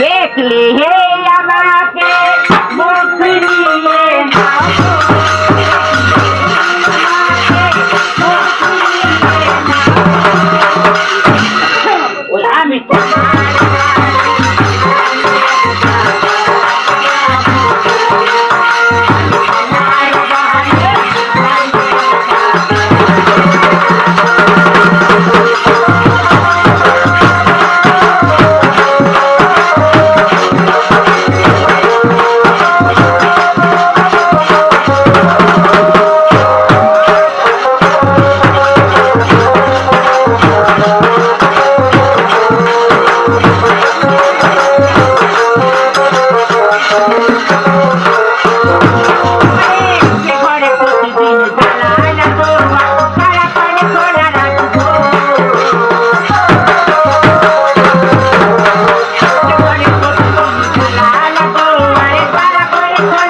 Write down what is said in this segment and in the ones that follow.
দেখলে হে আমাকে মুখে নিয়ে আমি তো Bye.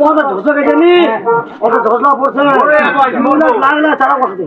ওটা ধসে গেছে নি? ওটা ধসলা পড়ছে। না লাগলে ছাড়া করছে